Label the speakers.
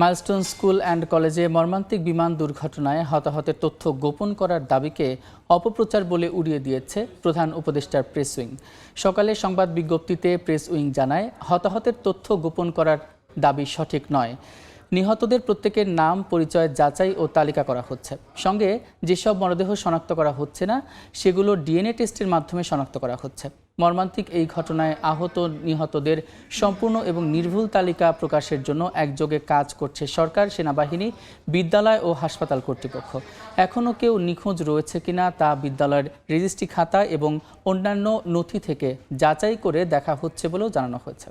Speaker 1: Milestone school and কলেজে মর্মান্তিক বিমান দুর্ঘটনায় হতাহতের তথ্য গোপন করার দাবিকে অপপ্রচার বলে উড়িয়ে দিয়েছে প্রধান উপদেষ্টার প্রেস উইং। সকালে সংবাদ বিজ্ঞপ্তিতে প্রেস উইং জানায়, হতাহতের তথ্য গোপন করার দাবি সঠিক নয়। নিহতদের প্রত্যেকের নাম, পরিচয়, যাচাই ও তালিকা করা হচ্ছে। সঙ্গে যেসব মরদেহ শনাক্ত করা হচ্ছে না, সেগুলো ডিএনএ টেস্টের মাধ্যমে শনাক্ত করা হচ্ছে। মর্মান্তিক এই ঘটনায় আহত নিহতদের সম্পূর্ণ এবং নির্ভুল তালিকা প্রকাশের জন্য একযোগে কাজ করছে সরকার, সেনাবাহিনী, বিদ্যালয় ও হাসপাতাল কর্তৃপক্ষ। এখনও কেউ নিখোঁজ রয়েছে কিনা তা বিদ্যালয়ের রেজিস্ট্রি খাতা এবং অন্যান্য নথি থেকে যাচাই করে দেখা হচ্ছে বলেও জানানো হয়েছে।